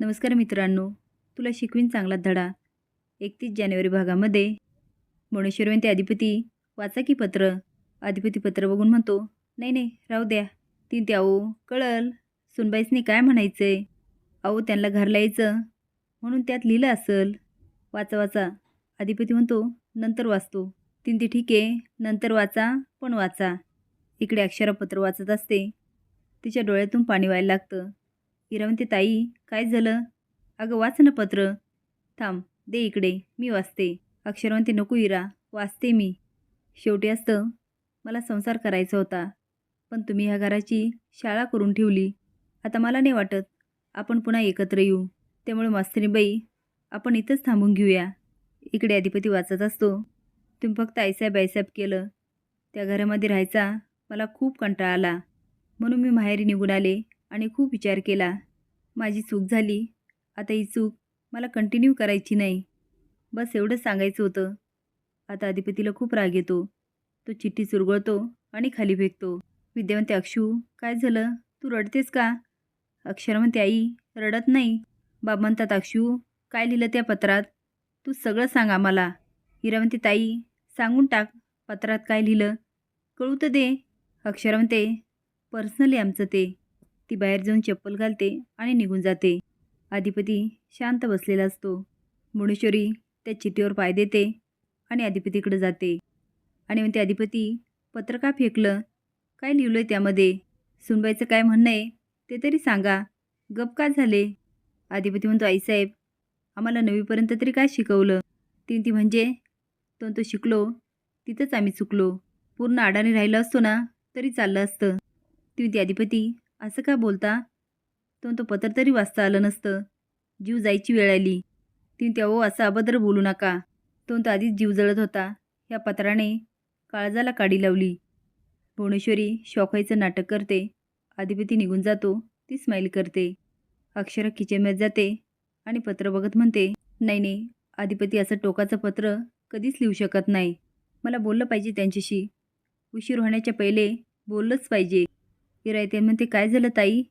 नमस्कार मित्रांनो तुला शिकवीन चांगला धडा. एकतीस जानेवारी भागामध्ये भुवनेश्वरवंती अधिपती वाचा की पत्र? अधिपती पत्र बघून म्हणतो नाही नाही राहू द्या. तीन त्याओ अहो कळल. सुनबाईसनी काय म्हणायचं? आहे अहो त्यांना घरला यायचं. म्हणून त्यात लिहिलं असल. वाचा वाचा. अधिपती म्हणतो नंतर वाचतो. तीन ती ठीक आहे. नंतर वाचा पण वाचा. इकडे अक्षरापत्र वाचत असते. तिच्या डोळ्यातून पाणी व्हायला लागतं. इरा म्हणते ताई काय झालं? अगं वाच ना पत्र. थांब दे इकडे मी वाचते. अक्षर म्हणते नको इरा वाचते मी. शेवटी असतं मला संसार करायचा होता पण तुम्ही ह्या घराची शाळा करून ठेवली. आता मला नाही वाटत आपण पुन्हा एकत्र येऊ. त्यामुळे मास्तरीबाई आपण इथंच थांबून घेऊया. इकडे अधिपती वाचत असतो. तुम्ही फक्त आईसाहेब आईसाहेब केलं. त्या घरामध्ये राहायचा मला खूप कंटाळा आला. म्हणून मी माहेरी निघून आले आणि खूप विचार केला. माझी चूक झाली. आता ही चूक मला कंटिन्यू करायची नाही. बस एवढंच सांगायचं होतं. आता अधिपतीला खूप राग येतो. तो चिठ्ठी चुरगळतो आणि खाली फेकतो. विद्या म्हणते अक्षू काय झालं? तू रडतेस का? अक्षर म्हणते आई रडत नाही. बाब म्हणतात अक्षू काय लिहिलं त्या पत्रात? तू सगळं सांग आम्हाला. हिरा म्हणते ताई सांगून टाक पत्रात काय लिहिलं. कळू तर दे. अक्षर म्हणते पर्सनली आमचं ते. ती बाहेर जाऊन चप्पल घालते आणि निघून जाते. अधिपती शांत बसलेला असतो. भुवनेश्वरी त्या चिठ्ठीवर पाय देते आणि अधिपतीकडे जाते. आणि म्हणते अधिपती पत्र का फेकलं? काय लिहिलं आहे त्यामध्ये? सुनबाईचं काय म्हणणं आहे? ते तरी सांगा. गप का झाले? अधिपती म्हणतो आईसाहेब आम्हाला नवीपर्यंत तरी काय शिकवलं? तीन ती म्हणजे तो तो शिकलो. तिथंच आम्ही चुकलो. पूर्ण आडाने राहिलो असतो ना तरी चाललं असतं. ती म्हणते अधिपती असं का बोलता? तो तो पत्र तरी वाचता आलं नसतं. जीव जायची वेळ आली. तीन त्या ओ असं अभद्र बोलू नका. तो तो आधीच जीव जळत होता. या पत्राने काळजाला काडी लावली. भुवनेश्वरी शोकायचं नाटक करते. अधिपती निघून जातो. ती स्माईल करते. अक्षरा किचनमध्ये जाते आणि पत्र बघत म्हणते नाही नाही अधिपती असं टोकाचं पत्र कधीच लिहू शकत नाही. मला बोललं पाहिजे त्यांच्याशी. उशीर होण्याच्या पहिले बोललंच पाहिजे. इरा येते म्हणते काय झालं ताई?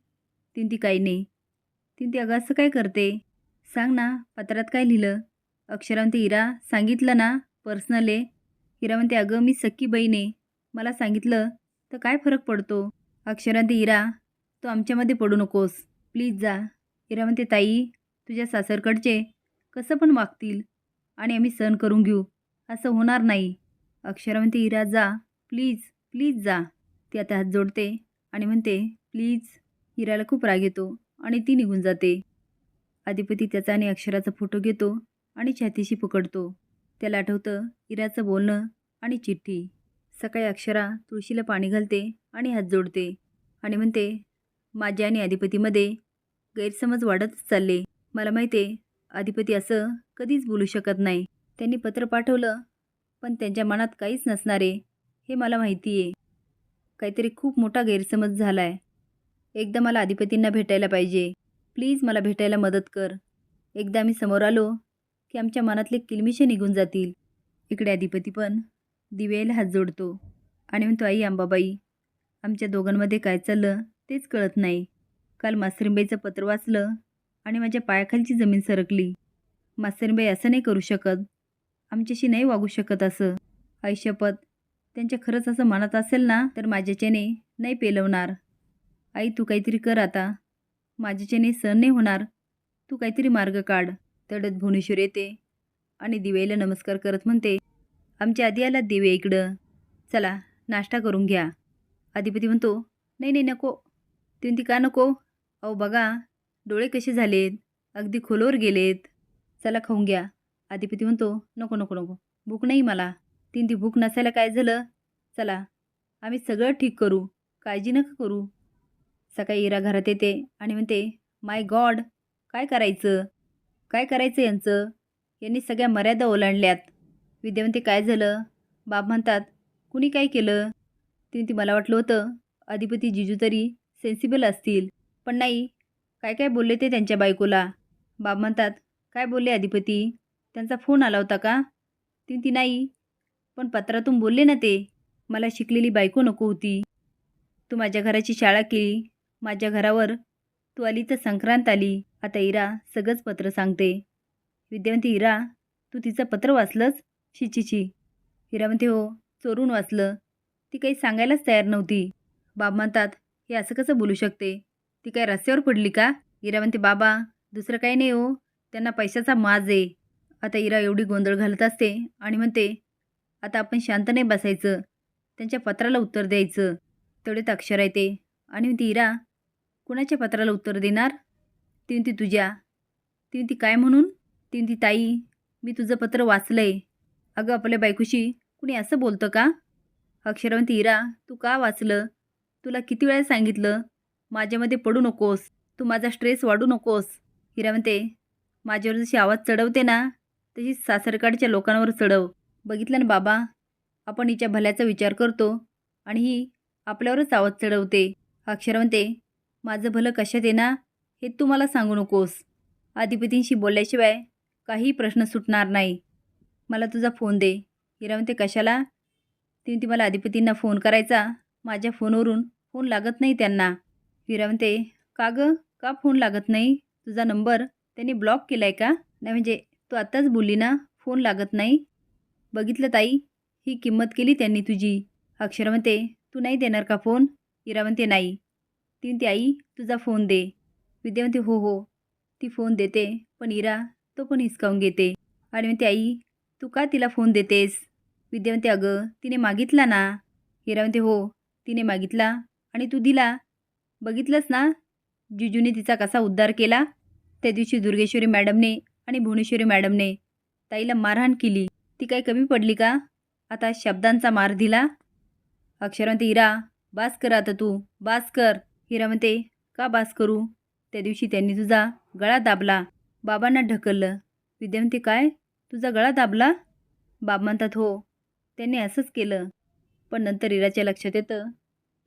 तिंती ती काही नाही. तिंती ती अगं असं काय करते? सांग ना पत्रात काय लिहिलं? अक्षरा म्हणते इरा सांगितलं ना पर्सनल आहे. इरा म्हणते अगं मी सख्खी बहीण आहे. मला सांगितलं तर काय फरक पडतो? अक्षरा म्हणते इरा तू आमच्यामध्ये पडू नकोस. प्लीज जा. इरा म्हणते ताई तुझ्या सासरकडचे कसं पण वागतील आणि आम्ही सहन करून घेऊ. असं होणार नाही. अक्षरा म्हणते इरा जा. प्लीज प्लीज जा. ती आता हात जोडते. आणि म्हणते प्लीज. हिराला खूप राग येतो आणि ती निघून जाते. अधिपती त्याचा आणि अक्षराचा फोटो घेतो आणि छातीशी पकडतो. त्याला आठवतं हिराचं बोलणं आणि चिठ्ठी. सकाळी अक्षरा तुळशीला पाणी घालते आणि हात जोडते आणि म्हणते माझ्या आणि अधिपतीमध्ये गैरसमज वाढतच चालले. मला माहिती आहे अधिपती असं कधीच बोलू शकत नाही. त्यांनी पत्र पाठवलं पण त्यांच्या मनात काहीच नसणारे हे मला माहिती आहे काहीतरी खूप मोठा गैरसमज झाला आहे एकदा मला अधिपतींना भेटायला पाहिजे. प्लीज मला भेटायला मदत कर. एकदा मी समोर आलो की आमच्या मनातले किलमिशे निघून जातील. इकडे अधिपती पण दिव्याला हात जोडतो आणि म्हणतो आई अंबाबाई आमच्या दोघांमध्ये काय चाललं तेच कळत नाही. काल मास्तरीबाईचं पत्र वाचलं आणि माझ्या पायाखालची जमीन सरकली. मास्तरीबाई असं नाही करू शकत. आमच्याशी नाही वागू शकत असं. आई शपथ त्यांच्या खरंच असं म्हणत असेल ना तर माझ्याच्याने नाही पेलवणार. आई तू काहीतरी कर आता. माझ्याच्याने सहन नाही होणार. तू काहीतरी मार्ग काढ. तडत भुवनेश्वर येते आणि दिवेला नमस्कार करत म्हणते आमच्या आधी आला दिवे इकडं. चला नाश्ता करून घ्या. अधिपती म्हणतो नाही नाही नको. ती का नको? अहो बघा डोळे कसे झालेत? अगदी खोलवर गेलेत. चला खाऊन घ्या. अधिपती म्हणतो नको नको नको. भूक नाही मला. तीन ती भूक नसायला काय झालं? चला आम्ही सगळं ठीक करू. काळजी नका करू. सकाळी इरा घरात येते आणि म्हणते माय गॉड काय करायचं? काय करायचं यांचं? यांनी सगळ्या मर्यादा ओलांडल्यात. विद्या म्हणते काय झालं? बाब म्हणतात कुणी काय केलं? ती ती मला वाटलं होतं अधिपती जिजू तरी सेन्सिबल असतील. पण नाही काय काय बोलले ते त्यांच्या बायकोला? बाब म्हणतात काय बोलले अधिपती? त्यांचा फोन आला होता का? ती ती नाही पण पत्रातून बोलले ना ते. मला शिकलेली बायको नको होती. तू माझ्या घराची शाळा केली. माझ्या घरावर तू आली तर संक्रांत आली. आता इरा सगळंच पत्र सांगते. विद्यावंती इरा तू तिचं पत्र वाचलंच शी छी ची हिरा म्हणते हो चोरून वाचलं. ती काही सांगायलाच तयार नव्हती. बाब म्हणतात हे असं कसं बोलू शकते? ती काय रस्त्यावर पडली का? इरा म्हणते बाबा दुसरं काही नाही हो. त्यांना पैशाचा माज आहे. आता इरा एवढी गोंधळ घालत असते आणि म्हणते आता आपण शांत नाही बसायचं. त्यांच्या पत्राला उत्तर द्यायचं. तेवढेत अक्षर आहे ते. आणि म्हणते इरा कुणाच्या पत्राला उत्तर देणार ती म्हणती तुझ्या. ती म्हणती काय म्हणून ती म्हणती ताई मी तुझं पत्र वाचलं आहे अगं आपल्या बायकोशी कुणी असं बोलतं का अक्षरवंती इरा तू का वाचलं? तुला किती वेळा सांगितलं? माझ्यामध्ये पडू नकोस. तू माझा स्ट्रेस वाढू नकोस हिरा म्हणते माझ्यावर जशी आवाज चढवते ना तशी सासरकडच्या लोकांवर चढव. बघितलं ना बाबा? आपण हिच्या भल्याचा विचार करतो आणि ही आपल्यावरच आवाज चढवते. अक्षर म्हणते माझं भलं कशात आहे ना हे तू मला सांगू नकोस. अधिपतींशी बोलल्याशिवाय काही प्रश्न सुटणार नाही. मला तुझा फोन दे. हिरा म्हणते कशाला? ती म्हणते मला अधिपतींना फोन करायचा? माझ्या फोनवरून फोन लागत नाही त्यांना. हिरा म्हणते का गं? का फोन लागत नाही? तुझा नंबर त्यांनी ब्लॉक केला आहे का? नाही म्हणजे तू आत्ताच बोलली ना फोन लागत नाही? बघितलं ताई ही किंमत केली त्यांनी तुझी. अक्षर म्हणते तू नाही देणार का फोन? इरा म्हणते नाही. ती म्हणते आई तुझा फोन दे. विद्या म्हणते हो हो. ती फोन देते पण इरा तो पण हिसकावून घेते. आणि म्हणते आई तू का तिला फोन देतेस? विद्या म्हणते अगं तिने मागितला ना? हिरा म्हणते हो तिने मागितला आणि तू दिला. बघितलंस ना? जिजूने तिचा कसा उद्धार केला? त्या दिवशी दुर्गेश्वरी मॅडमने आणि भुवनेश्वरी मॅडमने ताईला मारहाण केली. ती काही कमी पडली का? आता शब्दांचा मार दिला. अक्षर म्हणते हिरा बास कर आता तू बास कर हिरा म्हणते का बास करू त्या दिवशी त्यांनी तुझा गळा दाबला. बाबांना ढकललं. विद्या म्हणते काय? तुझा गळा दाबला? बाब म्हणतात हो. त्यांनी असंच केलं. पण नंतर हिराच्या लक्षात येतं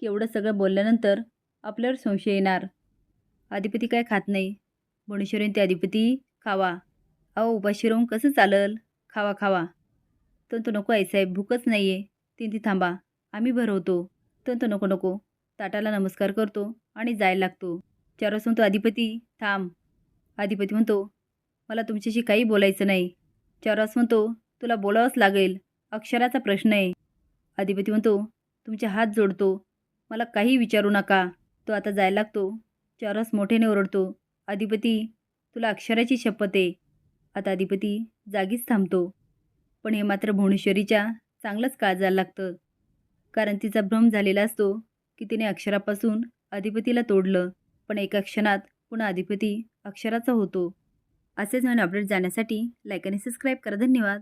की एवढं सगळं बोलल्यानंतर आपल्यावर संशय येणार. अधिपती काय खात नाही? भुवनेश्वरीन ते अधिपती खावा. अहो उपाशी राहून कसं चालल? खावा खावा. तंतु नको आई साहेब भूकच नाही आहे तिथे थांबा. आम्ही भरवतो. तंतु नको नको. ताटाला नमस्कार करतो आणि जायला लागतो. चारस म्हणतो अधिपती थांब. अधिपती म्हणतो मला तुमच्याशी काही बोलायचं नाही. चारस म्हणतो तुला बोलावंच लागेल. अक्षराचा प्रश्न आहे. अधिपती म्हणतो तुमचे हात जोडतो. मला काही विचारू नका. तो आता जायला लागतो. चारस मोठ्याने ओरडतो. अधिपती तुला अक्षराची शपथ आहे. आता अधिपती जागीच थांबतो. पण हे मात्र भुवनेश्वरीच्या चांगलंच काळजाला लागतं. कारण तिचा भ्रम झालेला असतो की तिने अक्षरापासून अधिपतीला तोडलं पण एका क्षणात पुन्हा अधिपती अक्षराचा होतो. असेच नवीन अपडेट जाण्यासाठी लाईक आणि सबस्क्राईब करा. धन्यवाद.